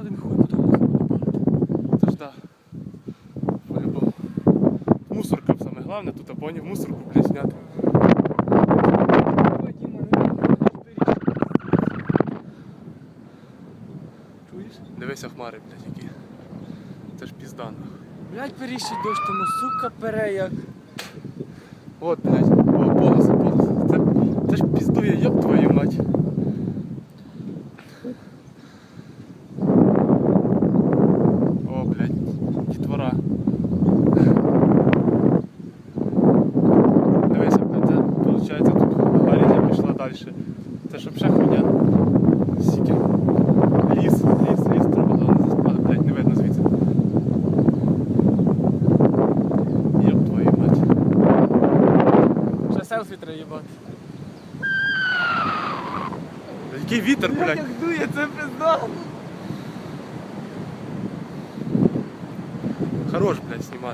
один хуй потім мусор добавити. Це ж да. По-любому. Мусорка саме головне, тут а поняв, мусорку, блядь, зняти. Дивися хмари, блядь, які. Це ж пізда. Блять, періщить дощ, тому сука пере як. От, блядь, далі. Це ж взагалі хуйня. Сіки. Ліс, ліс, ліс, треба було не заспати, блядь, не видно звідси. Ёб твою мать. Ще селфі треба їбати. Який вітер, Блять, блядь. як дує, це пизда. Хорош, блядь, знімати.